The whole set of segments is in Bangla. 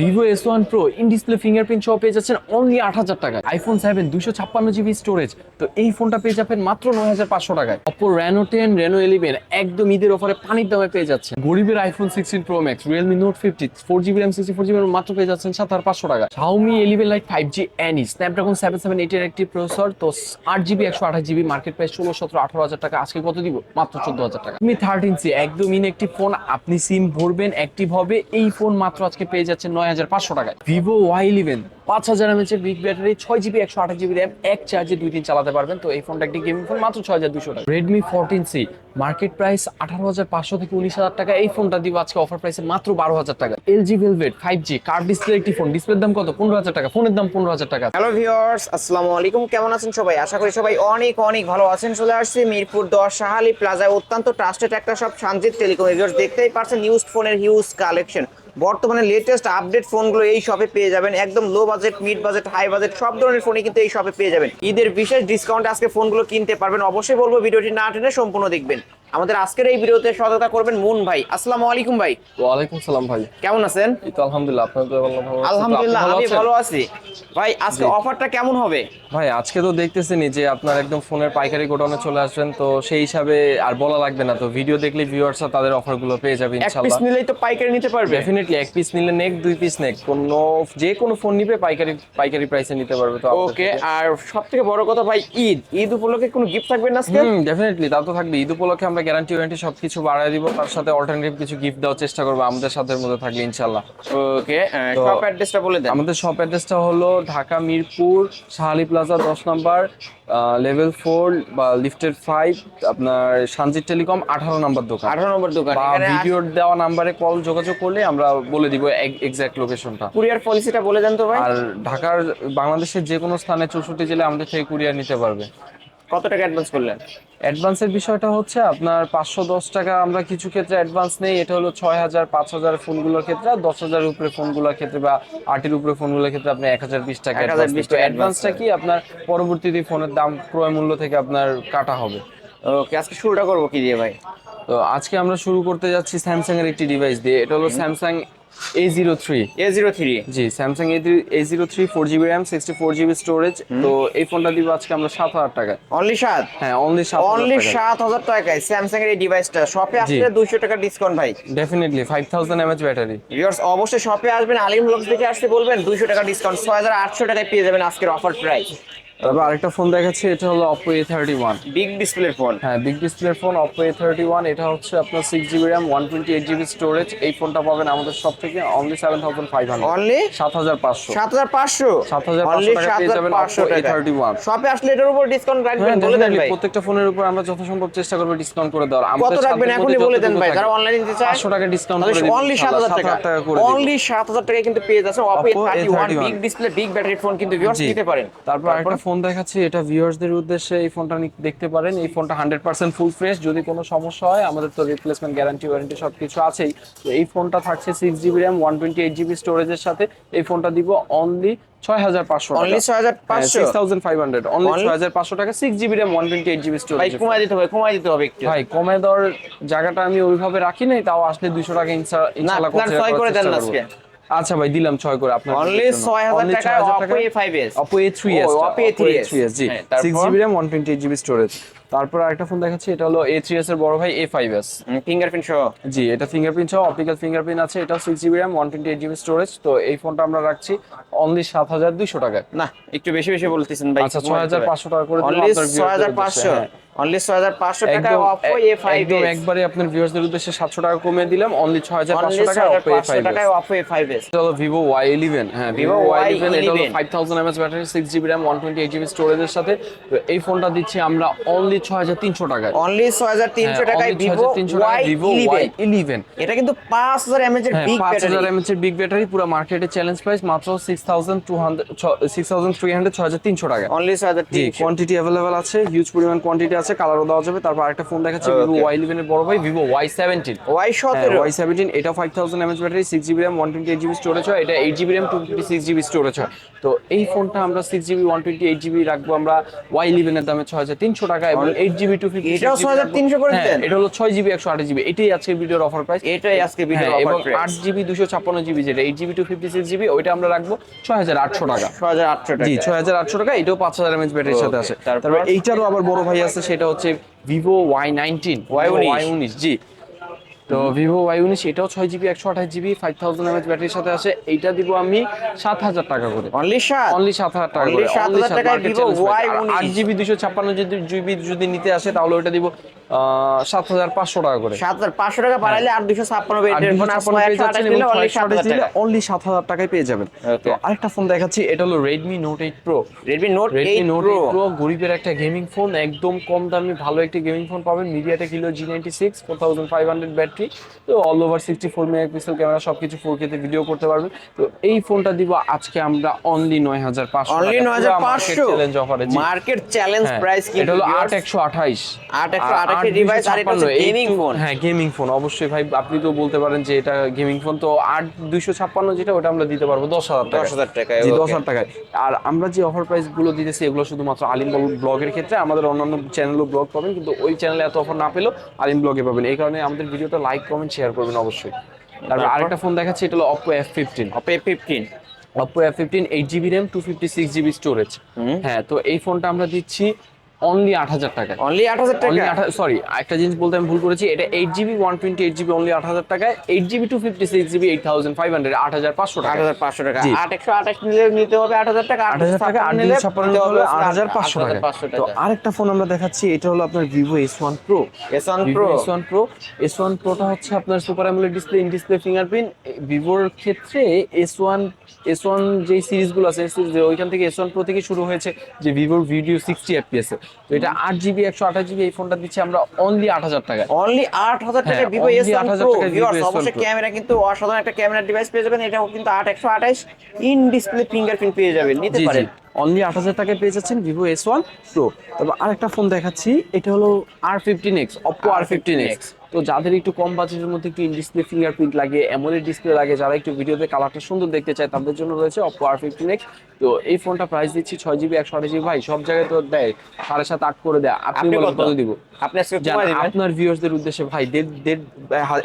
Vivo S one Pro in display fingerprint সহ পেয়ে যাচ্ছেন অনলি আট হাজার টাকায়। আইফোন সেভেন দুশো ছাপ্পান্ন জিবি স্টোরেজ তো এই ফোনটা পেয়ে যাবেন মাত্র নয় হাজার পাঁচশো টাকায়। Oppo Reno ten Reno eleven একদম ঈদের অফারে পানির দামে পেয়ে যাচ্ছেন। গরিবের iPhone sixteen Pro Max Realme Note fifty four GB RAM sixty four GB মাত্র পেয়ে যাচ্ছেন সাত হাজার পাঁচশো টাকা Xiaomi eleven Lite five G any Snapdragon seven seven এইটের একটি প্রসেসর তো আট জিবি একশো আঠাশ জিবি মার্কেট প্রাইস ষোলো, সতেরো, আঠারো হাজার টাকা। আজকে কত দিব? মাত্র চোদ্দ হাজার টাকা। তুমি থার্টিন সি একদম ইন একটি ফোন আপনি সিম ভরবেন অ্যাক্টিভ হবে। এই ফোন মাত্র আজকে পেয়ে যাচ্ছেন নয় হাজার পাঁচশো টাকায়। ভিভো ওয়াই ইলেভেন পাঁচ হাজার এমএচের বিগ ব্যাটারি ছয় জিবি একশো আঠাশ জিবি র্যাম এক চার্জে দুই দিন চালাতে পারবেন। তো এই ফোনটা একটি গেমিং ফোন মাত্র ছয় হাজার দুশো টাকা। Redmi fourteen C market price আঠারো হাজার পাঁচশো থেকে উনিশ হাজার টাকা। এই ফোনটা দিব আজকে অফার প্রাইসে মাত্র বারো হাজার টাকা। LG Velvet five G curved display একটি ফোন ডিসপ্লের দাম কত? পনেরো হাজার টাকা ফোনের দাম পনেরো হাজার টাকা। হ্যালো ভিউয়ার্স আসসালামু আলাইকুম, কেমন আছেন সবাই? আশা করি সবাই অনেক অনেক ভালো আছেন। চলে আসছি মিরপুর দশ শাহালি প্লাজায় অত্যন্ত ট্রাস্টেড একটা সব শান্তির টেলিকম ভিউয়ার্স দেখতেই পারছেন ইউজড ফোনের হিউজ কালেকশন বর্তমানে লেটেস্ট আপডেট ফোনগুলো এই শপে পেয়ে যাবেন। একদম low budget mid budget high budget সব ধরনের ফোনই কিন্তু এই শপে পেয়ে যাবেন। ঈদের বিশেষ ডিসকাউন্টে আজকে ফোনগুলো কিনতে পারবেন। অবশ্যই বলব ভিডিওটি না টেনে সম্পূর্ণ দেখবেন। আমাদের আজকের এই ভিডিওতে সহায়তা করবেন মুন ভাই। আসসালামু আলাইকুম ভাই। ওয়ালাইকুম সালাম ভাই। কেমন আছেন? এই তো আলহামদুলিল্লাহ আপনার তো ভালো ভালো আছেন। আলহামদুলিল্লাহ আমি ভালো আছি। ভাই আজকে। অফারটা কেমন হবে? ভাই আজকে তো দেখতেছেনই যে আপনার একদম ফোনের পাইকারি গোডাউনে চলে আসবেন তো সেই হিসাবে আর বলা লাগবে না। তো ভিডিও দেখলে ভিউয়ার্সরা তাদের অফারগুলো পেয়ে যাবে ইনশাআল্লাহ এক পিস নিলেই তো পাইকারি নিতে পারবে। ডেফিনেটলি এক পিস নিলে নেক দুই পিস নেক কোনো যে কোনো ফোন নিবে পাইকারি পাইকারি প্রাইসে নিতে পারবে তো ওকে আর সব থেকে বড় কথা ভাই ঈদ। ঈদ উপলক্ষে কোনো গিফট থাকবে না আজকে? হুম ডেফিনেটলি তা তো থাকবে। ঈদ উপলক্ষে আমরা গ্যারান্টি ওয়ারেন্টি সবকিছু বাড়ায় দিব। তার সাথে অল্টারনেটিভ কিছু গিফট দেওয়ার চেষ্টা করব। আমাদের সাথে মধ্যে থাকবে ইনশাল্লাহ ওকে শপ অ্যাড্রেসটা বলে দেন। আমাদের শপ অ্যাড্রেসটা হলো ঢাকা মিরপুর শাহালি প্লাজা দশ নম্বর লেভেল ফোর বা লিফটেড ফাইভ আপনার সানজিৎ টেলিকম আঠারো নম্বর দোকান। আঠারো নম্বর দোকান। ভিডিওর দেওয়া নাম্বারে কল যোগাযোগ করলে আমরা বলে দিব এক্সাক্ট লোকেশনটা কুরিয়ার পলিসিটা বলে দেন তো ভাই। আর ঢাকার বাংলাদেশের যে কোনো স্থানে চৌষট্টি জেলায় আমাদের থেকে কুরিয়ার নিতে পারবে। কত টাকা অ্যাডভান্স করলেন? অ্যাডভান্সের বিষয়টা হচ্ছে আপনার পাঁচশো দশ টাকা আমরা কিছু ক্ষেত্রে অ্যাডভান্স নেই এটা হলো ছয় হাজার পাঁচ হাজার ফোনগুলোর ক্ষেত্রে আর দশ হাজার উপরে ফোনগুলোর ক্ষেত্রে বা আটের উপরে ফোনগুলোর ক্ষেত্রে আপনি এক হাজার বিশ টাকা 1020 অ্যাডভান্স টাকা অ্যাডভান্সটা কি আপনার পরবর্তীতে ফোনের দাম ক্রয় মূল্য থেকে আপনার কাটা হবে। ওকে আজকে শুরুটা করব কি দিয়ে ভাই? তো আজকে আমরা শুরু করতে যাচ্ছি স্যামসাং এর একটি ডিভাইস দিয়ে। এটা হলো Samsung A zero three A zero three G Samsung A zero three four GB RAM sixty four GB storage তো এই ফোনটা দিব আজকে আমরা সাত হাজার টাকায়। অনলি সাত? হ্যাঁ অনলি সাত অনলি সাত হাজার টাকায় স্যামসাং এর এই ডিভাইসটা শপে আসলে দুইশো টাকা ডিসকাউন্ট ভাই। Definitely five thousand mAh battery viewers অবশ্যই শপে আসবেন আলিম ব্লগস দেখে আসতে বলবেন দুইশো টাকা ডিসকাউন্ট ছয় হাজার আটশো টাকায় পেয়ে যাবেন আজকের অফার প্রাইস তারপর আরেকটা ফোন দেখাচ্ছি এটা হলো বিগ ডিসপ্লের ফোন হ্যাঁ বিগ ডিসপ্লের ফোন এটা হচ্ছে আপনার স্টোরেজ এই ফোনটা পাবেন আমাদের সব থেকে only seven thousand five hundred only সাত হাজার পাঁচশো? সাত হাজার পাঁচশো 7,500 অনলি টাকা সাত পেয়ে হাজার যাবেন পাঁচশো Oppo টাকা A31 শপে আসলে এটার উপর ডিসকাউন্ট রাখবেন হ্যাঁ বলে দেন ভাই। প্রত্যেকটা ফোনের উপর আমরা যথাসম্ভব চেষ্টা করব ডিসকাউন্ট করে দেওয়ার। কত রাখবেন এখনই বলে দেন ভাই। যারা অনলাইনে নিতে চায় 500 টাকা ডিসকাউন্ট করে অনলি সাত হাজার টাকা। অনলি সাত হাজার টাকা কিন্তু পেয়ে যাচ্ছে Oppo thirty one A31 big display big battery phone কিন্তু ভিউয়ার্স নিতে পারেন। তারপর আরেকটা ফোন দেখাচ্ছি এটা ভিউয়ার্সদের উদ্দেশ্যে এই ফোনটা দেখতে পারেন। এই ফোনটা হান্ড্রেড পার্সেন্ট ফুল ফ্রেশ। যদি কোনো সমস্যা হয় আমাদের তো রিপ্লেসমেন্ট গ্যারান্টি ওয়ারেন্টি সব কিছু আছেই। তো এই ফোনটা থাকছে six GB RAM one twenty eight GB স্টোরেজের সাথে। এই ফোনটা দিব অনলি ছয় হাজার পাঁচশো অনলি ছয় হাজার পাঁচশো? থাউজেন্ড ফাইভ হান্ড্রেড অনলি ছয় হাজার পাঁচশো টাকা six GB RAM one twenty eight GB storage দিতে হবে দিতে হবে একটু। ভাই কমে দেওয়ার জায়গাটা আমি ওইভাবে রাখি নাই তাও আসলে দুইশো টাকা ইনশা- ইনশাল্লাহ করে দেন। আজকে। আচ্ছা ভাই দিলাম ছয় করে আপনার অনলি ছয় হাজার টাকা Oppo A five S Oppo A3s ও, টা, Oppo A3s A3s জি। হ্যাঁ, তারপর? 6GB RAM 128GB স্টোরেজ তারপর আরেকটা ফোন দেখাচ্ছি এটা হলো A3s এর বড় ভাই A5s ফিঙ্গারপ্রিন্ট সহ? জি এটা ফিঙ্গারপ্রিন্ট সহ অপটিক্যাল ফিঙ্গারপ্রিন্ট আছে এটা 6GB RAM 128GB স্টোরেজ তো এই ফোনটা আমরা রাখছি অনলি 7200 টাকায়। না একটু বেশি বেশি বলতেছেন ভাই। আচ্ছা 6500 টাকা করে দিলাম অনলি আপনার ছয় হাজার পাঁচশো। হ্যাঁ। অনলি ছয় হাজার পাঁচশো টাকা অপো এ ফাইভ একদম একবারে আপনার ভিউয়ারদের উদ্দেশ্যে 700 টাকা কমিয়ে দিলাম অনলি 6500 টাকা পাঁচশো A5s টাকায় অপো এ ফাইভ এস এটা হলো ভিভো ওয়াই ইলেভেন হ্যাঁ ভিভো Vivo ওয়াই ইলেভেন এটা হলো Y11 five thousand mAh battery six GB RAM one twenty eight GB স্টোরেজের সাথে। তো এই ফোনটা দিচ্ছি আমরা অনলি টাকায়। অনলি টাকায় ভিভো এটা কিন্তু এর বিগ ব্যাটারি এর বিগ পুরো মার্কেটে চ্যালেঞ্জ প্রাইস মাত্র টাকা অনলি কোয়ান্টিটি আছে হিউজ পরিমাণ কোয়ান্টিটি আছে কালারও দেওয়া যাবে। তারপর আরেকটা ফোন দেখাচ্ছি ভিভো বড় ভাই ভিভো এটা স্টোরেজ হয়। এটা স্টোরেজ হয়। তো এই ফোনটা আমরা রাখব আমরা দামে ছয় হাজার তিনশো টাকা এবং এইট জিবি টু ফিফটি এটাও 6300 করে দিলেন? এটা হলো ছয় জিবি একশো আট জিবি এটাই আজকের ভিডিওর অফার প্রাইস এটাই আজকে ভিডিও হ্যাঁ, এবং আট জিবি দুশো ছাপ্পান্ন জিবি যেটা eight GB two fifty six GB ওইটা আমরা রাখব ছয় হাজার আটশো টাকা। ছ হাজার আটশো জি ছয় হাজার আটশো টাকা এটাও পাঁচ হাজার এমএচ ব্যাটারির সাথে আছে। তারপর? এইটারও আবার বড় ভাই আছে সেটা হচ্ছে Vivo Y nineteen Y19 Y উনিশ জি। তো ভিভো ওয়াই উনিশ এটাও ছয় জিবি একশো আঠাশ জিবি ফাইভ থাউজেন্ড এমএচ ব্যাটারির সাথে আছে এইটা দিব আমি সাত হাজার টাকা করে। অনলি সাত? অনলি সাত হাজার টাকা করে। 7,000 টাকায় Vivo Y19 আট জিবি দুশো ছাপ্পান্ন যদি জিবি যদি নিতে আসে তাহলে ওইটা দিব সাত হাজার পাঁচশো টাকা করে। সাত হাজার পাঁচশো টাকা বাড়াইলে আর দুশো ছাপ্পান্ন ফোন 256 পেয়ে অনলি সাত হাজার টাকায় পেয়ে যাবেন। তো আরেকটা ফোন দেখাচ্ছি এটা হলো Redmi note eight pro Redmi note Redmi note pro গরিবের একটা গেমিং ফোন একদম কম দামে ভালো একটা গেমিং ফোন পাবেন। MediaTek Helio G ninety six four thousand five hundred battery তো all over sixty four megapixel camera সব কিছু ফোর কেতে ভিডিও করতে পারবেন। তো এই ফোনটা দিব আজকে আমরা অনলি নয় হাজার পাঁচশো অনলি নয় হাজার পাঁচশো? চ্যালেঞ্জ অফারে মার্কেট চ্যালেঞ্জ প্রাইস এটা হলো আট একশো আঠাইশ 828 এর আর এটা হ্যাঁ গেমিং ফোন অবশ্যই ভাই আপনি তো বলতে পারেন যে এটা গেমিং ফোন তো আট দুইশো ছাপ্পান্ন যেটা ওটা আমরা দিতে পারব দশ হাজার টাকা 10,000 টাকায়, দশ হাজার টাকায়। আর আমরা যে অফার প্রাইসগুলো দিতেছি এগুলো শুধুমাত্র আলিম ব্লগের ক্ষেত্রে আমাদের অন্যান্য চ্যানেলও ব্লগ পাবেন কিন্তু ওই চ্যানেলে এত অফার না পেলেও আলিম ব্লগে পাবেন। এই কারণে আমাদের ভিডিওটা লাইক কমেন্ট শেয়ার করবেন অবশ্যই। তারপর? আরেকটা ফোন দেখাচ্ছি এটা হলো Oppo F fifteen Oppo fifteen Oppo F fifteen eight GB RAM two fifty six GB storage হ্যাঁ তো এই ফোনটা আমরা দিচ্ছি অনলি আট হাজার টাকা অনলি আট হাজার টাকা সরি একটা জিনিস বলতে আমি ভুল করেছি এটা eight GB one twenty eight GB only আট হাজার টাকায় eight GB two fifty six GB eight thousand five hundred আট হাজার পাঁচশো আট হাজার পাঁচশো টাকা। আট একশো আঠাশ নিলে নিতে হবে আট হাজার টাকা আট হাজার টাকা আট নিলে ছাপ্পান্ন হবে আট হাজার পাঁচশো টাকা তো আরেকটা ফোন আমরা দেখাচ্ছি এটা হলো আপনার Vivo S one Pro S one Pro S one Pro S one প্রোটা হচ্ছে আপনার super AMOLED display in display fingerprint ভিভোর ক্ষেত্রে এস ওয়ান এস ওয়ান যে সিরিজগুলো আছে ওইখান থেকে এস ওয়ান প্রো থেকে শুরু হয়েছে যে ভিভোর ভিডিও সিক্সটি এফপিএস তো এটা আট জিবি একশো আঠাশ জিবি এই ফোনটা দিচ্ছি আমরা অনলি আট হাজার টাকা অনলি আট হাজার টাকা ভিভো এস ওয়ান 8,000 প্রো টাকায় Vivo S1 অবশ্যই ক্যামেরা কিন্তু অসাধারণ একটা ক্যামেরা ডিভাইস পেয়ে যাবেন এটাও কিন্তু আট একশো আঠাশ। ইন ডিসপ্লে ফিঙ্গারপ্রিন্ট পেয়ে যাবেন নিতে পারেন। অনলি আট হাজার টাকায় পেয়ে যাচ্ছেন ভিভো এস ওয়ান প্রো তবে আরেকটা ফোন দেখাচ্ছি এটা হলো R fifteen X Oppo R fifteen X তো যাদের একটু কম বাজেটের মধ্যে একটু ইন ডিসপ্লে ফিঙ্গারপ্রিন্ট লাগে অ্যামোলেড ডিসপ্লে লাগে যারা একটু ভিডিওতে কালারটা সুন্দর দেখতে চায় তাদের জন্য রয়েছে অপো আর ফিফটিন এক্স তো এই ফোনটা প্রাইস দিচ্ছি ছয় জিবি একশো আঠাশ জিবি ভাই সব জায়গায় তো দেয় সাড়ে সাত আট করে দেয়। আপনি কত? দিব? আপনি আপনার ভিউয়ার্সদের উদ্দেশ্যে ভাই দেড় দেড়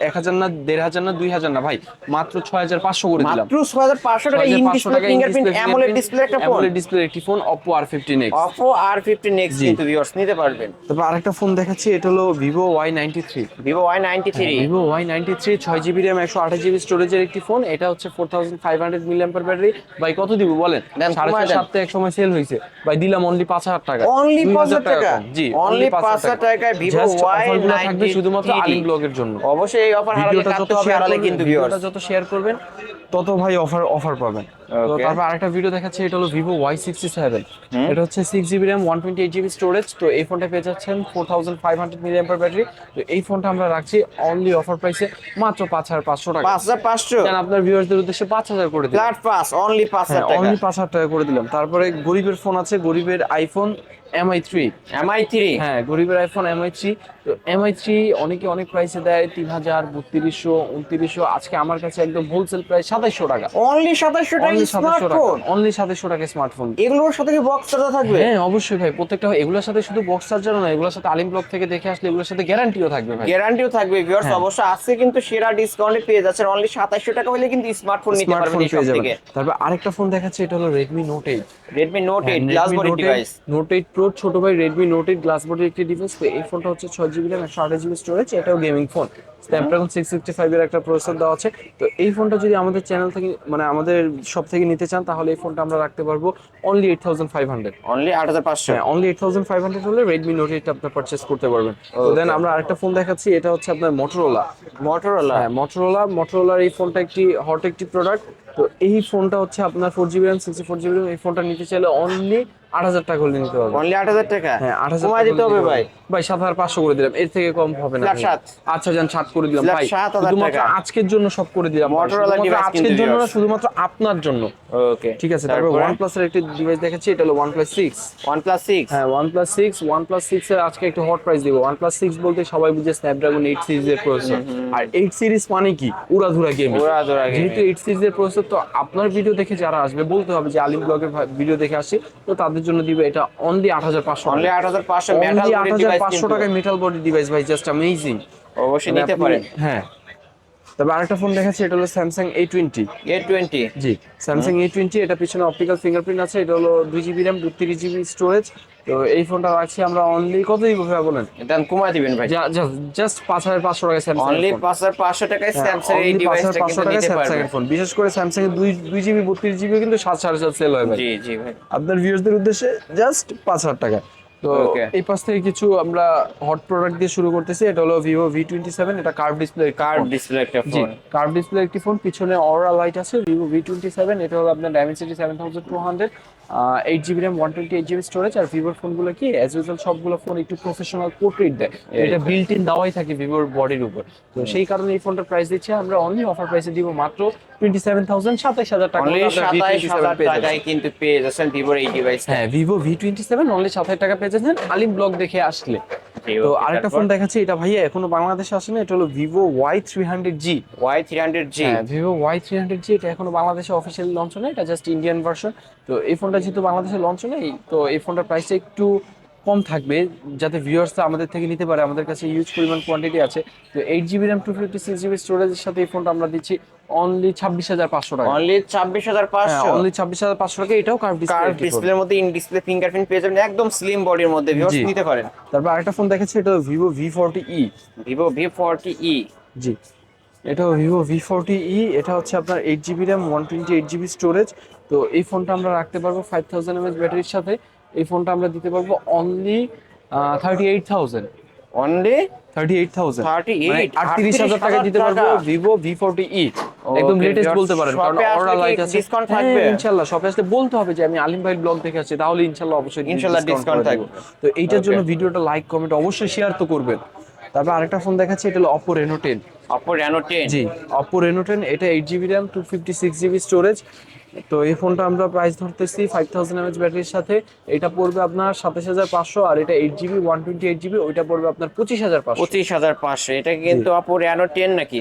এক হাজার না দেড় হাজার না দুই হাজার না ভাই মাত্র ছয় হাজার পাঁচশো করে দিলাম। মাত্র ছয় হাজার পাঁচশো টাকা in display fingerprint AMOLED display একটা ফোন অ্যামোলেড ডিসপ্লে একটি phone Oppo R fifteen X কিন্তু ভিউয়ার্স নিতে পারবেন। তারপর আরেকটা ফোন দেখাচ্ছি এটা হলো Vivo Y ninety three Vivo Y ninety three Vivo Y ninety three ছয় জিবি র্যাম একশো আঠাশ জিবি স্টোরেজের একটি ফোন এটা হচ্ছে four thousand five hundred milliampere battery ভাই কত দিব বলেন? সাড়ে ছয়। সাতটা এক সময় সেল হয়েছে। ভাই দিলাম অনলি পাঁচ হাজার টাকা। অনলি 2,000 পাঁচ হাজার টাকা জি অনলি পাঁচ হাজার টাকায় ভিভো ওয়াই থাকবে শুধুমাত্র আলিম ব্লগের জন্য। অবশ্যই এই অফার হারালে কাটতে হবে হারালে কিন্তু ভিউয়ার্স যত শেয়ার করবেন তত ভাই অফার অফার পাবেন। তো তারপর আরেকটা ভিডিও দেখাচ্ছে এটা হলো ভিভো ওয়াই সিক্সটি সেভেন এটা হচ্ছে six GB RAM one twenty eight GB storage তো এই ফোনটা পেয়ে যাচ্ছেন four thousand five hundred milliampere battery তো এই ফোনটা আমরা রাখছি অনলি অফার প্রাইসে মাত্র পাঁচ হাজার পাঁচশো টাকা। পাঁচ হাজার পাঁচশো। আপনার ভিউয়ার্সদের উদ্দেশ্যে পাঁচ হাজার করে দিলাম। অনলি পাঁচ হাজার অনলি পাঁচ হাজার টাকা করে দিলাম। তারপরে গরিবের ফোন আছে গরিবের iPhone Mi three Mi three হ্যাঁ গরিবের আইফোন এমআই থ্রি তো এমআই থ্রি অনেকে অনেক প্রাইসে দেয় তিন হাজার বত্রিশশো উনত্রিশশো। আজকে আমার কাছে একদম হোলসেল প্রাইস সাতাইশশো টাকা। অনলি সাতাশশো টাকা অনলি টাকা। স্মার্টফোন অনলি সাতাইশশো টাকা স্মার্টফোন এগুলোর সাথে কি বক্স চার্জার থাকবে? হ্যাঁ অবশ্যই ভাই প্রত্যেকটা এগুলোর সাথে শুধু বক্স চার্জারও না এগুলোর সাথে আলিম ব্লক থেকে দেখে আসলে এগুলোর সাথে গ্যারান্টিও থাকবে ভাই। গ্যারান্টিও থাকবে ভিউয়ার্স হ্যাঁ। আজকে কিন্তু সেরা ডিসকাউন্টে পেয়ে যাচ্ছেন অনলি সাতাশশো টাকা হলে কিন্তু স্মার্টফোন নিতে পারবেন স্মার্টফোন এই পেয়ে সব থেকে। তারপর আরেকটা ফোন দেখাচ্ছে এটা হলো Redmi Note eight Redmi Note eight glass body device Note eight Pro ছোট ভাই রেডমি নোট এইট গ্লাস বডির একটি ডিভাইস তো এই ফোনটা হচ্ছে ছয় জিবি র্যাম একশো আঠাশ জিবি স্টোরেজ এটাও gaming phone Snapdragon six sixty five এর একটা প্রসেসর দেওয়া আছে। তো এই ফোনটা যদি আমাদের চ্যানেল থেকে মানে আমাদের সব থেকে নিতে চান তাহলে এই ফোনটা আমরা রাখতে পারব only eight thousand five hundred only আট হাজার পাঁচশো হ্যাঁ only eight thousand five hundred হলে রেডমি নোট এইট আপনার পারচেস করতে পারবেন। দেন আমরা আরেকটা ফোন দেখাচ্ছি এটা হচ্ছে আপনার মোটরোলা মোটরোলা হ্যাঁ মোটরোলা মোটরোলার এই ফোনটা একটি হট একটি প্রোডাক্ট তো এই ফোনটা হচ্ছে আপনার four GB RAM sixty four GB RAM এই ফোনটা নিতে চাইলে অনলি আট হাজার টাকা হলে নিতে পারবেন অনলি আট হাজার টাকা? হ্যাঁ আট হাজার দিতে হবে ভাই। ভাই সাত হাজার পাঁচশো করে দিলাম। এর থেকে কম হবে না Flat ভাই। সাত। আচ্ছা যান সাত করে দিলাম। ভাই শুধুমাত্র আজকের জন্য সব করে দিলাম। ভাই। Motorola শুধুমাত্র device আজকের জন্য না শুধুমাত্র আপনার জন্য। ওকে ঠিক আছে তারপর ওয়ান প্লাসের একটি ডিভাইস দেখাচ্ছি এটা হলো OnePlus six OnePlus six হ্যাঁ OnePlus six OnePlus six এর আজকে একটু হট প্রাইস দিব। ওয়ান প্লাস সিক্স বলতে সবাই বুঝে স্ন্যাপড্রাগন এইট সিরিজের প্রসেসর আর এইট সিরিজ মানে কি? উড়াধুরা গেম উড়াধুরা। যেহেতু এইট সিরিজের প্রসেসর তো আপনার ভিডিও দেখে যারা আসবে বলতে হবে যে আলিম ব্লগের ভিডিও দেখে আসছি তো তাদের জন্য দিবে এটা অনলি আট হাজার পাঁচশো অনলি আট হাজার পাঁচশো আট হাজার পাঁচশো টাকায় মেটাল বডি ডিভাইস ভাই জাস্ট অ্যামেজিং অবশ্যই নিতে পারেন। হ্যাঁ। তবে আরেকটা ফোন দেখাচ্ছি এটা হলো Samsung A twenty A twenty G Samsung A twenty এটা পিছনে অপটিক্যাল ফিঙ্গারপ্রিন্ট আছে এটা হলো দুই জিবি র্যাম বত্রিশ জিবি স্টোরেজ তো এই ফোনটা রাখছি আমরা অনলি কত দিব ভাই বলেন? দাম কমায় দিবেন ভাই। জাস্ট পাঁচ হাজার পাঁচশো টাকা স্যামসাং অনলি পাঁচ হাজার পাঁচশো টাকায় স্যামসাং এই ডিভাইসটা কিন্তু নিতে পারবেন। ফোন বিশেষ করে স্যামসাং এর দুই দুই জিবি বত্রিশ জিবি কিন্তু সাত সাড়ে সাত সেল হয় ভাই। জি জি ভাই। আপনার ভিউয়ারদের উদ্দেশ্যে জাস্ট পাঁচ হাজার টাকা। তো এই পাশ থেকে কিছু আমরা হট প্রোডাক্ট দিয়ে শুরু করতেছি। এটা হলো ভিভো ভি টোয়েন্টি সেভেন এটা কার্ভ ডিসপ্লে কার্ভ ডিসপ্লে একটা ফোন কার্ভ ডিসপ্লে একটি ফোন পিছনে অরা লাইট আছে ভিভো ভি টোয়েন্টি সেভেন এটা হলো আপনার seven thousand two hundred eight GB RAM one twenty eight GB storage আর ভিভোর ফোনগুলো কি অ্যাজ ইউজুয়াল সবগুলো ফোন একটু প্রফেশনাল পোর্ট্রেট দেয়। এটা বিল্ট ইন দেওয়াই থাকে ভিভোর বডির উপর। তো সেই কারণে এই ফোনটার প্রাইস দিচ্ছি আমরা অনলি অফার প্রাইসে দিব মাত্র টোয়েন্টি সেভেন থাউজেন্ড সাতাইশ হাজার টাকা। V27 হাজার টাকায় কিন্তু পেয়ে যাচ্ছেন ভিভোর এই ডিভাইসটা হ্যাঁ Vivo V twenty seven only সাত হাজার টাকা পেয়ে যাচ্ছেন আলিম ব্লগ দেখে আসলে। তো আরেকটা ফোন দেখাচ্ছি এটা ভাইয়া এখনও বাংলাদেশে আসেনি এটা হলো Vivo Y three hundred G Y three hundred G হ্যাঁ Vivo Y three hundred G এটা এখনও বাংলাদেশে অফিসিয়ালি লঞ্চ হয় এটা জাস্ট ইন্ডিয়ান ভার্সন তো এই ফোনটা যেহেতু বাংলাদেশে লঞ্চ নেই তো এই ফোনটার প্রাইসটা একটু কম থাকবে যাতে ভিউয়ার্সরা আমাদের থেকে নিতে পারে আমাদের কাছে ইউজ পরিমাণ কোয়ান্টিটি আছে। তো eight GB RAM two fifty six GB স্টোরেজের সাথে এই ফোনটা আমরা দিচ্ছি অনলি ছাব্বিশ হাজার পাঁচশো টাকা। অনলি ছাব্বিশ হাজার হ্যাঁ পাঁচশো অনলি ছাব্বিশ হাজার পাঁচশো টাকা এটাও কার্ভ ডিসপ্লে ডিসপ্লের মধ্যে ইন ডিসপ্লে ফিঙ্গারপ্রিন্ট পেয়ে যাবেন একদম স্লিম বডির মধ্যে ভিউয়ার্স নিতে পারেন। তারপর আরেকটা ফোন দেখাচ্ছি এটা Vivo V forty E Vivo V forty E G. এটা ভিভো ভি ফোরটি ই এটা হচ্ছে আপনার eight GB RAM one twenty eight GB storage তো এই ফোনটা আমরা রাখতে পারব ফাইভ থাউজেন্ড এমএচ ব্যাটারির সাথে। এই ফোনটা আমরা দিতে পারব only thirty eight thousand only thirty eight thousand 38 আটত্রিশ হাজার টাকা দিতে পারব ভিভো ভি ফোরটি ই একদম লেটেস্ট বলতে পারেন কারণ লাইট আছে। হ্যাঁ, থাকবে? শপে বলতে হবে যে আমি আলিম ভাইয়ের ব্লগ দেখে আসছি তাহলে অবশ্যই দেবো। থাকবে। তো এইটার জন্য ভিডিওটা লাইক কমেন্ট অবশ্যই শেয়ার তো করবেন। তারপর আরেকটা ফোন দেখাচ্ছি এটা হলো Oppo Reno ten Oppo Reno ten G Oppo Reno ten এটা eight GB RAM two fifty six GB storage তো এই ফোনটা আমরা প্রাইস ধরতেছি ফাইভ থাউজেন্ড এমএচ ব্যাটারির সাথে। এটা পড়বে আপনার সাতাশ হাজার পাঁচশো আর এটা eight GB one twenty eight GB ওইটা পড়বে আপনার পঁচিশ হাজার পাঁচশো। পঁচিশ হাজার পাঁচশো এটা কিন্তু অপো রেনো টেন নাকি?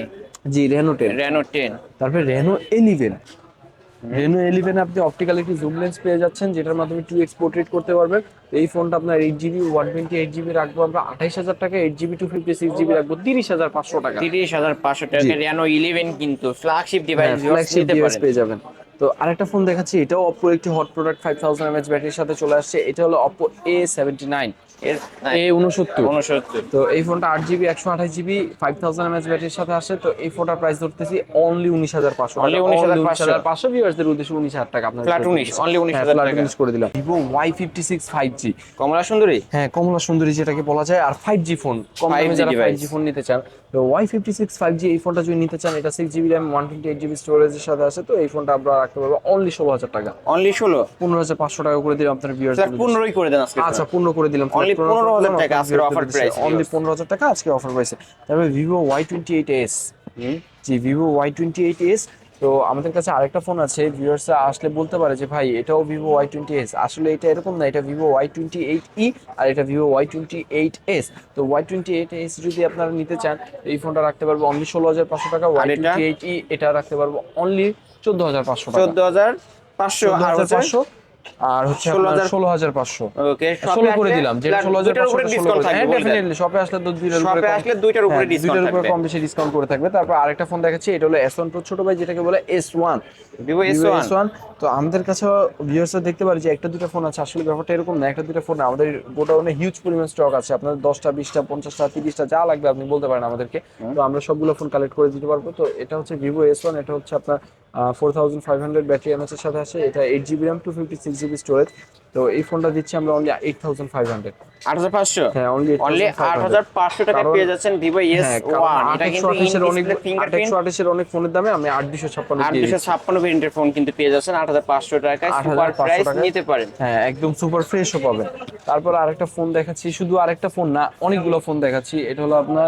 G Reno ten Reno ten তারপরে রেনো এলিভেন রেনো এলিভেন আপনি অপটিক্যাল একটি জুম লেন্স পেয়ে যাচ্ছেন যেটার মাধ্যমে টু এক্স পোর্ট্রেট করতে পারবেন। এই ফোনটা আপনার eight GB one twenty eight GB রাখব আমরা আঠাইশ হাজার টাকা eight GB two fifty six GB রাখব তিরিশ হাজার পাঁচশো টাকা। তিরিশ হাজার পাঁচশো টাকা রেনো ইলেভেন কিন্তু ফ্ল্যাগশিপ ডিভাইস ফ্ল্যাগশিপ ডিভাইস পেয়ে যাবেন। তো আরেকটা ফোন দেখাচ্ছি এটাও অপো একটি hot product five thousand mAh ব্যাটারির সাথে চলে আসছে। এটা হলো অপো এ সেভেন্টি নাইন এর এ উনসত্তর উনসত্তর তো এই ফোনটা আট জিবি একশো আঠাশ জিবি ফাইভ থাউজেন্ড এমএচ ব্যাটারির সাথে আসে তো এই ফোনটার প্রাইস ধরতেছি অনলি উনিশ হাজার পাঁচশো Only 19,500 পাঁচশো। ভিউয়ার্সদের উদ্দেশ্যে উনিশ হাজার টাকা আপনার Flat 19, only 19,000 টাকা। উনিশ করে দিলাম। Vivo Y fifty six five G কমলা সুন্দরী? হ্যাঁ কমলা সুন্দরী যেটাকে বলা যায়। আর ফাইভ জি ফোন কম দামে যারা ফাইভ জি ফোন নিতে চান তো Y fifty six five G এই ফোনটা যদি নিতে চান এটা six GB RAM one twenty eight GB স্টোরেজের সাথে আছে তো এই ফোনটা আমরা রাখতে পারব অনলি ষোলো হাজার টাকা। অনলি ষোলো? পনেরো হাজার পাঁচশো টাকা করে দিলাম আপনার ভিউয়ার্স পনেরোই করে দেন আজকে। আচ্ছা পনেরো করে দিলাম। Only 15,000 টাকা আজকের offer price, অনলি পনেরো হাজার টাকা আজকে অফার প্রাইসে তারপরে Vivo Y twenty eight S G Vivo Y twenty eight S তো আমাদের কাছে আরেকটা ফোন আছে ভিউয়ার্সরা আসলে বলতে পারে যে ভাই এটাও ভিভো ওয়াই টোয়েন্টি এস আসলে এটা এরকম না এটা Vivo Y twenty eight E আর এটা Vivo Y twenty eight S তো ওয়াই টোয়েন্টি এইট এস যদি আপনারা নিতে চান এই ফোনটা রাখতে পারব অনলি ষোলো হাজার পাঁচশো টাকা ওয়াই? টোয়েন্টি এইট ই এটা রাখতে পারব অনলি চোদ্দ হাজার পাঁচশো টাকা। চোদ্দ হাজার পাঁচশো আর পাঁচশো আর হচ্ছে 16,000 ষোলো হাজার পাঁচশো। ওকে ষোলো করে দিলাম যেটা ষোলো হাজার শপে আসলে দুইটার উপরে শপে আসলে দুইটার উপরে হ্যাঁ, দুইটার উপরে কম বেশি ডিসকাউন্ট করে থাকবে। তারপর আরেকটা ফোন দেখাচ্ছি এটা হলো এস ওয়ান প্রো ছোট ভাই যেটাকে বলে S one Vivo S one তো আমাদের কাছে ভিউয়ার্সরা দেখতে পারি যে একটা দুটো ফোন আছে আসলে ব্যাপারটা এরকম না একটা দুটো ফোন আমাদের গোডাউনে হিউজ পরিমাণ স্টক আছে। আপনার দশটা বিশটা পঞ্চাশটা তিরিশটা যা লাগবে আপনি বলতে পারেন আমাদেরকে। তো আমরা সবগুলো ফোন কালেক্ট করে দিতে পারব। তো এটা হচ্ছে ভিভো এস ওয়ান এটা হচ্ছে আপনার four thousand five hundred battery mAh এর সাথে আসে এটা eight GB RAM two fifty six GB storage তো এই ফোনটা দিচ্ছি আমরা only eight thousand five hundred আট হাজার পাঁচশো? হ্যাঁ অনলি অনলি আট হাজার পাঁচশো টাকা পেয়ে যাচ্ছেন ভিভো এস হ্যাঁ ওয়ান এটা কিন্তু আটের অনেক আটেশের অনেক ফোনের দামে আমি আট দুশো ছাপ্পান্ন আট দুশো ছাপ্পান্ন ভেরিয়েন্টের ফোন কিন্তু পেয়ে যাচ্ছেন আট হাজার পাঁচশো টাকায়। সুপার প্রাইস নিতে পারেন। হ্যাঁ একদম সুপার ফ্রেশও পাবেন। তারপর আরেকটা ফোন দেখাচ্ছি শুধু আরেকটা ফোন না অনেকগুলো ফোন দেখাচ্ছি। এটা হলো আপনার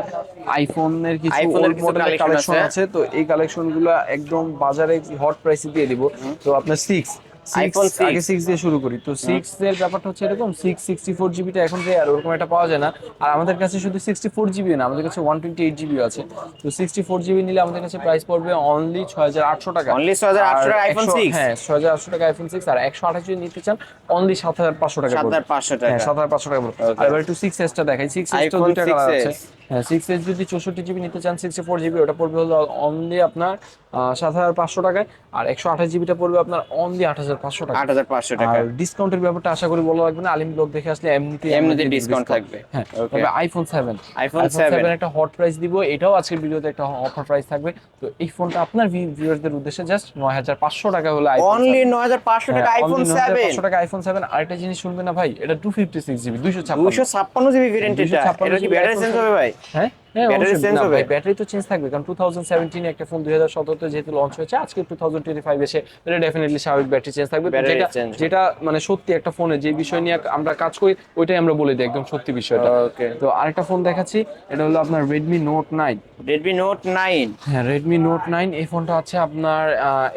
আইফোনের কিছু model collection কালেকশন আছে। তো এই কালেকশনগুলো একদম বাজারে হট প্রাইসে দিয়ে দিব। তো আপনার সিক্স 6 আগে সিক্স দিয়ে শুরু করি। তো সিক্স এর ব্যাপারটা হচ্ছে এরকম সিক্স সিক্সটি ফোর জিবিটা এখন যে আর ওরকম একটা পাওয়া যায় না। আর আমাদের কাছে শুধু সিক্সটি ফোর জিবি না আমাদের কাছে ওয়ান টোয়েন্টি এইট জিবি আছে। তো সিক্সটি ফোর জিবি নিলে আমাদের কাছে প্রাইস পড়বে অনলি ছয় হাজার আটশো টাকা। অনলি ছয় হাজার আটশো টাকা আইফোন সিক্স হ্যাঁ ছয় হাজার আটশো টাকা আইফোন সিক্স আর একশো আঠাশ যদি নিতে চান অনলি সাত হাজার পাঁচশো টাকা সাত হাজার পাঁচশো টাকা হ্যাঁ সাত হাজার পাঁচশো টাকা আর এবার একটু সিক্স এসটা দেখাই। সিক্স এস iPhone দুইটা কালার আছে। হ্যাঁ সিক্স এস যদি চৌষট্টি জিবি নিতে চান সিক্সটি ফোর জিবি ওটা পড়বে হলো অনলি আপনার সাত হাজার পাঁচশো টাকায় আর একশো আঠাশ জিবিটা পড়বে আপনার অনলি আট হাজার পাঁচশো টাকা আট হাজার পাঁচশো টাকা ডিসকাউন্টের ব্যাপারটা আশা করি বলা লাগবে না আলিম ব্লগ দেখে আসলে এমনিতে এমনিতে discount থাকবে। হ্যাঁ তবে আইফোন সেভেন iPhone 7 একটা হট প্রাইস দিব এটাও আজকের ভিডিওতে একটা অফার প্রাইস থাকবে। তো এই ফোনটা আপনার ভিউয়ারদের উদ্দেশ্যে জাস্ট নয় হাজার পাঁচশো টাকা হলে অনলি নয় হাজার পাঁচশো টাকা হ্যাঁ, আইফোন only সেভেন 9,500 টাকা আইফোন সেভেন আরেকটা জিনিস শুনবে না ভাই এটা টু ফিফটি সিক্স জিবি দুইশো ছাপ্পান্ন জিবি ভেরিয়েন্ট এটা। 256 এটা ব্যাটারি চেঞ্জ হবে ভাই? হ্যাঁ? হ্যাঁ হবে? ব্যাটারি তো চেঞ্জ থাকবে কারণ টু থাউজেন্ড সেভেন্টিনে একটা ফোন দুই হাজার সতেরোতে যেহেতু লঞ্চ হয়েছে আজকে টু থাউজেন্ড টোয়েন্টি ফাইভ এসে এটা ডেফিনেটলি স্বাভাবিক ব্যাটারি চেঞ্জ থাকবে। যেটা যেটা মানে সত্যি একটা ফোনে যে বিষয় নিয়ে আমরা কাজ করি ওইটাই আমরা বলে দিই একদম সত্যি বিষয়টা। ওকে তো আরেকটা ফোন দেখাচ্ছি এটা হলো আপনার Redmi Note nine Redmi Note nine হ্যাঁ রেডমি নোট নাইন এই ফোনটা আছে আপনার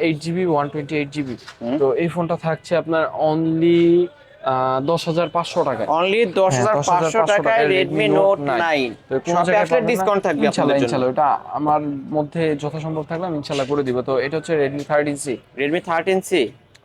eight GB one twenty eight GB তো এই ফোনটা থাকছে আপনার অনলি দশ হাজার পাঁচশো টাকায়। অনলি দশ হাজার হ্যাঁ, পাঁচশো 10,500 টাকায় টাকায় রেডমি নোট নাইন আসলে ডিসকাউন্ট থাকবে ইনশাল্লাহ আপনাদের জন্য। ইনশাল্লাহ ওটা আমার মধ্যে যথাসম্ভব থাকলে আমি ইনশাল্লাহ করে দিব। তো এটা হচ্ছে Redmi thirteen C Redmi thirteen C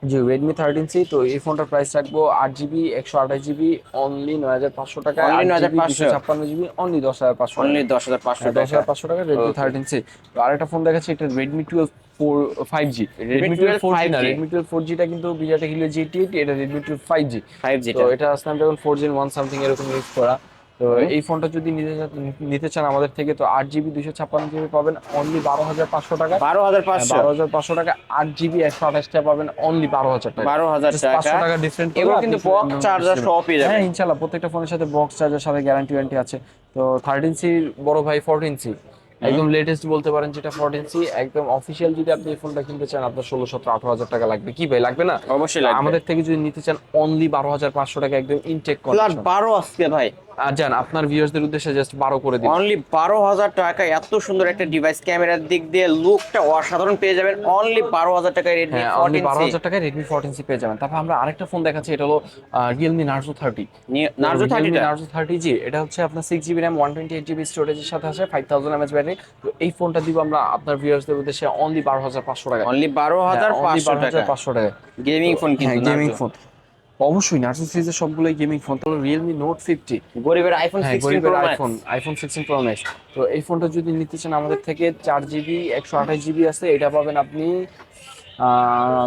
G Redmi thirteen C তো এই ফোনটার প্রাইস রাখব আট জিবি একশো আঠাশ জিবি অনলি নয় হাজার পাঁচশো টাকা Only 9,500 ছাপ্পান্ন জিবি অনলি দশ হাজার পাঁচশো অনলি দশ হাজার পাঁচশো হ্যাঁ, দশ টাকা হাজার পাঁচশো টাকা রেডমি. থার্টিন সি তো আরেকটা ফোন দেখাচ্ছি এটা Redmi twelve four five G Redmi Redmi twelve four G না রেডমি টুয়েলভ ফোর জিটা কিন্তু বিজাটা হিলো জি এইটি এটা Redmi twelve five G five G তো এটা Snapdragon four Gen one something এরকম ইউজ করা। তো এই ফোনটা যদি নিতে চান- নিতে চান আমাদের থেকে তো আট জিবি দুইশো ছাপ্পান্ন জিবি পাবেন অনলি বারো হাজার পাঁচশো টাকা। বারো হাজার পাঁচশো। বারো হাজার পাঁচশো টাকা আট জিবি একশো আঠাশটা পাবেন অনলি বারো হাজার টাকা। বারো হাজার পাঁচশো টাকা। ডিফারেন্ট এগুলো কিন্তু বক্স চার্জার সহ পেয়ে হ্যাঁ ইনশাল্লাহ প্রত্যেকটা ফোনের সাথে বক্স চার্জার সাথে গ্যারান্টি ওয়ারেন্টি আছে। তো থার্টিন সি বড় ভাই ফোরটিন সি একদম লেটেস্ট বলতে পারেন যেটা ফোরটিন সি একদম অফিসিয়াল যদি আপনি এই ফোনটা কিনতে চান আপনার ষোলো সতেরো আঠারো হাজার টাকা লাগবে। কি ভাই লাগবে না? অবশ্যই আমাদের থেকে যদি নিতে চান অনলি বারো হাজার পাঁচশো টাকা একদম ইনটেক করে বারো আজকে ভাই। আর যান আপনার ভিউয়ার্সদের উদ্দেশ্যে জাস্ট বারো করে দিন। অনলি বারো হাজার টাকা এত সুন্দর একটা ডিভাইস ক্যামেরার দিক দিয়ে লুকটা অসাধারণ পেয়ে যাবেন। অনলি বারো হাজার টাকায় রেডমি হ্যাঁ অনলি ফোরটিন বারো সি হাজার টাকায় রেডমি ফোরটিন সি পেয়ে যাবেন। তারপর আমরা আরেকটা ফোন দেখাচ্ছি এটা হলো রিয়েলমি নার্জো থার্টি নার্জো থার্টিটা নার্জো থার্টি জি এটা হচ্ছে আপনার six GB RAM one twenty eight GB স্টোরেজের সাথে আছে ফাইভ থাউজেন্ড এমএচ ব্যাটারি তো এই ফোনটা দিব আমরা আপনার ভিউয়ার্সদের উদ্দেশ্যে অনলি বারো হাজার পাঁচশো টাকা অনলি বারো হাজার পাঁচশো টাকা পাঁচশো টাকা গেমিং ফোন কিন্তু গেমিং ফোন অবশ্যই নার্জো সিরিজের সবগুলোই গেমিং ফোন। তাহলে রিয়েলমি নোট ফিফটি গরিবের আইফোন হ্যাঁ গরিবের iPhone iPhone sixteen Pro Max তো এই ফোনটা যদি নিতে চান আমাদের থেকে চার জিবি একশো আঠাশ জিবি আছে। এটা পাবেন আপনি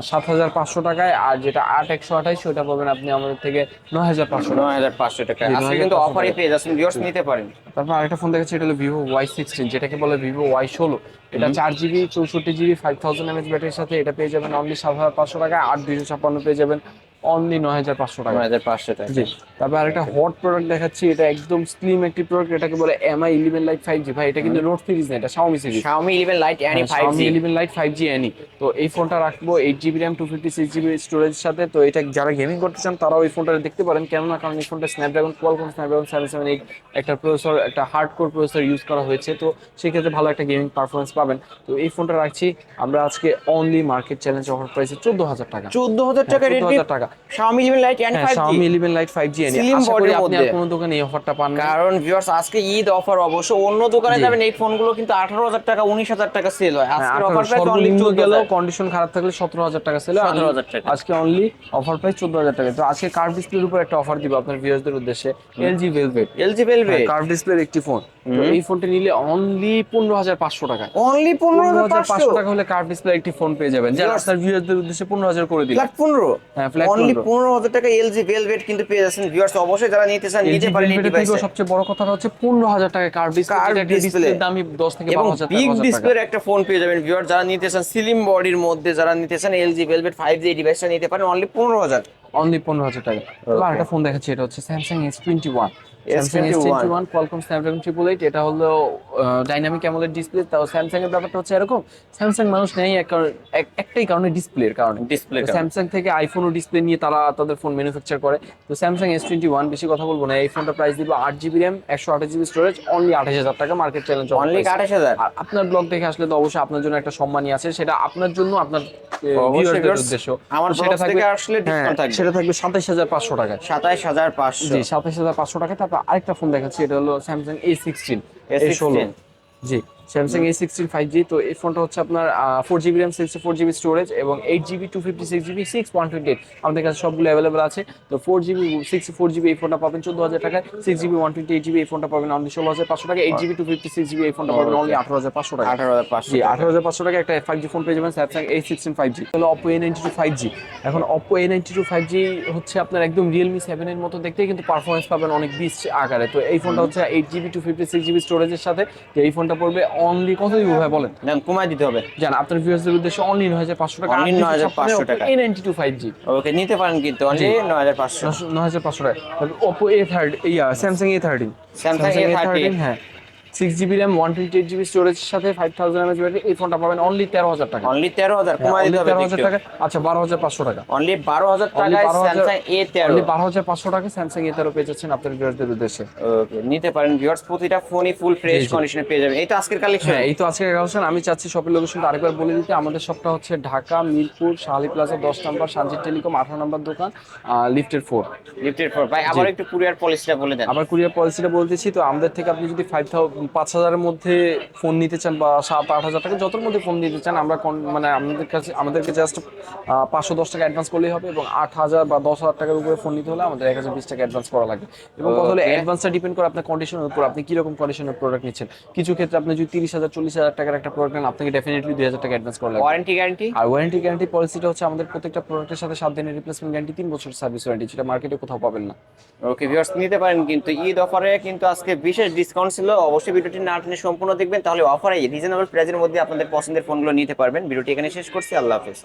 সাত হাজার পাঁচশো টাকায়। আর যেটা আট একশো আঠাশ ওটা পাবেন আপনি আমাদের থেকে নয় হাজার পাঁচশো নয় হাজার পাঁচশো টাকা আজকে কিন্তু অফারই পেয়ে যাচ্ছেন ভিউয়ার্স নিতে পারেন। তারপর আরেকটা ফোন দেখাচ্ছি এটা হলো ভিভো ওয়াই সিক্সটিন যেটাকে বলে ভিভো ওয়াই ষোলো। এটা চার জিবি চৌষট্টি জিবি ফাইভ থাউজেন্ড এমএচ ব্যাটারির সাথে এটা পেয়ে যাবেন অনলি সাত হাজার পাঁচশো টাকায়। আট দুইশো ছাপ্পান্ন পেয়ে যাবেন অনলি নয় হাজার পাঁচশো টাকা। নয় হাজার পাঁচশো টাকা। জি। তারপর আরেকটা হট প্রোডাক্ট দেখাচ্ছি এটা একদম স্লিম একটি প্রোডাক্ট এটাকে বলে Mi eleven Lite five G ভাই এটা কিন্তু নোট সিরিজ না এটা Xiaomi series Xiaomi 11 Lite Any 5G eleven Lite five G any তো এই ফোনটা রাখব eight GB RAM two fifty six GB স্টোরেজের সাথে। তো এটা যারা গেমিং করতে চান তারাও এই ফোনটা দেখতে পারেন। কেননা কারণ এই ফোনটা Snapdragon Qualcomm Snapdragon seven seven eight একটা প্রসেসর একটা হার্ড কোর প্রসেসর ইউজ করা হয়েছে। তো সেক্ষেত্রে ভালো একটা গেমিং পারফরমেন্স পাবেন। তো এই ফোনটা রাখছি। আমরা আজকে অনলি মার্কেট চ্যালেঞ্জ অফার প্রাইসে চোদ্দ হাজার টাকা। চোদ্দ হাজার টাকা হাজার টাকা। Xiaomi 11 Lite হ্যাঁ 5G Xiaomi 11 Lite 5G এনে আশা করি আপনি আর কোনো দোকানে এই অফারটা পান না কারণ ভিউয়ার্স আজকে ঈদ অফার অবশ্য। অন্য দোকানে যাবেন এই ফোনগুলো কিন্তু আঠারো হাজার টাকা উনিশ হাজার টাকা সেল হয়। হ্যাঁ, 18 অফার প্রাইস অনলি চোদ্দ কন্ডিশন খারাপ থাকলে সতেরো হাজার টাকা ছিল 17,000 টাকা। আজকে অনলি অফার প্রাইস চোদ্দ হাজার টাকা। তো আজকে কার্ভ ডিসপ্লের উপর একটা অফার দিব আপনার ভিউয়ারদের উদ্দেশ্যে। LG Velvet LG Velvet curve ডিসপ্লের একটি ফোন তো এই ফোনটি নিলে অনলি পনেরো হাজার পাঁচশো টাকা। অনলি পনেরো পনেরো হাজার হাজার পাঁচশো। টাকা হলে কার্ভ ডিসপ্লে একটি ফোন পেয়ে যাবেন। যারা. আপনার ভিউয়ারদের উদ্দেশ্যে পনেরো হাজার করে দিলাম ফ্ল্যাট পনেরো? হ্যাঁ ফ্ল্যাট অনলি পনেরো হাজার টাকা এলজি ভেলভেট কিন্তু পেয়ে যাচ্ছেন ভিউয়ার্স অবশ্যই যারা নিতে চান নিতে পারেন এই ডিভাইসে সবচেয়ে বড় কথাটা হচ্ছে পনেরো হাজার টাকা কার ডিসপ্লে দামই দশ থেকে এবং বারো বিগ ডিসপ্লের একটা ফোন পেয়ে যাবেন ভিউয়ার যারা নিতে চান স্লিম বডির মধ্যে যারা নিতে চান এলজি ভেলভেট ফাইভ জি ডিভাইসটা নিতে পারেন। অনলি পনেরো হাজার। অনলি পনেরো হাজার টাকা। আর একটা ফোন দেখাচ্ছি এটা হচ্ছে twenty one Samsung S twenty one Qualcomm Snapdragon triple eight এটা হলো ডাইনামিক অ্যামোলেড ডিসপ্লে তাও স্যামসাং এর ব্যাপারটা হচ্ছে এরকম স্যামসাং মানুষ নেই একটাই কারণে ডিসপ্লের কারণে। র স্যামসাং থেকে আইফোন ও ডিসপ্লে নিয়ে তারা তাদের ফোন ম্যানুফ্যাকচার করে। তো স্যামসাং এস টোয়েন্টি ওয়ান বেশি কথা বলব না এই ফোনটা প্রাইস দিব আট জিবি র্যাম একশো আঠাশ জিবি স্টোরেজ অনলি আঠাশ হাজার টাকা মার্কেট চ্যালেঞ্জ অনলি আঠাশ হাজার। আর আপনার ব্লগ দেখে আসলে তো অবশ্যই আপনার জন্য একটা সম্মানই আছে সেটা আপনার জন্য আপনার উদ্দেশ্য। আমার সেটা থেকে আসলে ডিসকাউন্ট থাকবে। সেটা থাকবে সাতাইশ হাজার পাঁচশো টাকায় সাতাইশ হাজার পাঁচশো। জি সাতাইশ হাজার পাঁচশো টাকা। তারপর আরেকটা ফোন দেখাচ্ছি এটা হলো Samsung A sixteen A A16 G. Samsung A sixteen five G তো এই ফোনটা হচ্ছে আপনার four GB RAM sixty four GB storage এবং eight GB two fifty six GB six one twenty eight আমাদের কাছে সবগুলো অ্যাভেলেবল আছে। তো four GB sixty four GB এই ফোনটা পাবেন চোদ্দ হাজার টাকায় six GB one twenty eight GB এই ফোনটা পাবেন অনলি ষোলো হাজার পাঁচশো টাকা eight GB two fifty six GB এই ফোনটা পাবেন অনলি আঠারো হাজার পাঁচশো টাকা আঠারো হাজার পাঁচশো জি আঠারো হাজার পাঁচশো টাকা একটা ফাইভ জি ফোন পেয়ে যাবেন Samsung A sixteen five G হলো Oppo A ninety two five G এখন Oppo A ninety two five G হচ্ছে আপনার একদম রিয়েলমি সেভেনের মতো দেখতে কিন্তু পারফরমেন্স পাবেন অনেক বিশ আকারে। তো এই ফোনটা হচ্ছে eight GB two fifty six GB স্টোরেজের সাথে। তো এই ফোনটা পড়বে অনলি কত দিব ভাই বলেন? দেন কমায় দিতে হবে। জান আপনার ভিউয়ার্সদের উদ্দেশ্যে অনলি নয় হাজার পাঁচশো টাকা। অনলি 9,500 টাকা। A ninety two five G okay নিতে পারেন কিন্তু অনলি নয় হাজার পাঁচশো। নয় হাজার পাঁচশো টাকা। তারপর Oppo A third yeah Samsung A thirteen Samsung A13 হ্যাঁ। Six GB RAM one twenty eight GB স্টোরেজের সাথে ফাইভ থাউজেন্ড এমএচ ব্যাটারি এই ফোনটা পাবেন অনলি তেরো হাজার টাকা। অনলি তেরো হাজার কমায় দিতে হবে তেরো হাজার টাকা আচ্ছা বারো হাজার পাঁচশো টাকা। অনলি বারো হাজার 12,000 স্যামসাং এ তেরো। অনলি বারো হাজার পাঁচশো টাকা স্যামসাং এ তেরো পেয়ে যাচ্ছেন আপনার ভিউয়ারদের উদ্দেশ্যে। নিতে পারেন ভিউয়ার্স প্রতিটা ফোনই ফুল ফ্রেশ। কন্ডিশনে পেয়ে যাবেন। এই তো আজকের কালেকশন হ্যাঁ এই তো আজকের কালেকশন আমি চাচ্ছি শপের লোকেশনটা আরেকবার বলে দিতে। আমাদের শপটা হচ্ছে ঢাকা মিরপুর শাহালি প্লাজা দশ নম্বর সানজিদ টেলিকম আঠারো নম্বর দোকান লিফটের ফোর লিফটের পর ভাই আবার একটু কুরিয়ার পলিসিটা বলে দেন। আবার কুরিয়ার পলিসিটা বলতেছি। তো আমাদের থেকে আপনি যদি ফাইভ থাউজেন্ড পাঁচ হাজারের মধ্যে ফোন নিতে চান বা সাত আট হাজার টাকা যতর মধ্যে ফোন নিতে চান আমরা মানে আমাদের কাছে আমাদেরকে জাস্ট পাঁচশো দশ টাকা অ্যাডভান্স করলেই হবে এবং আট হাজার বা দশ হাজার টাকার উপরে ফোন নিতে হলে আমাদের এক হাজার বিশ টাকা অ্যাডভান্স করা লাগবে। এবং কথা হলো. অ্যাডভান্সটা ডিপেন্ড করে আপনার কন্ডিশনের উপর আপনি কীরকম কন্ডিশনের প্রোডাক্ট নিচ্ছেন। কিছু ক্ষেত্রে আপনি যদি তিরিশ হাজার চল্লিশ হাজার টাকার একটা প্রোডাক্ট নেন আপনাকে ডেফিনেটলি দুই হাজার টাকা অ্যাডভান্স করা লাগবে। ওয়ারেন্টি গ্যারান্টি আর ওয়ারেন্টি গ্যারান্টি পলিসিটা হচ্ছে আমাদের প্রত্যেকটা প্রোডাক্টের সাথে সাত দিনের রিপ্লেসমেন্ট গ্যারান্টি তিন বছর সার্ভিস ওয়ারেন্টি যেটা মার্কেটে কোথাও পাবেন না। ওকে ভিউয়ার্স নিতে পারেন কিন্তু ঈদ অফারে কিন্তু আজকে বিশেষ ডিসকাউন্ট ছিল। অবশ্যই ভিডিওটি না টেনে সম্পূর্ণ দেখবেন, তাহলে অফারে রিজনেবল প্রাইজের মধ্যে আপনাদের পছন্দের ফোনগুলো নিতে পারবেন। ভিডিওটি এখানে শেষ করছি, আল্লাহ হাফেজ।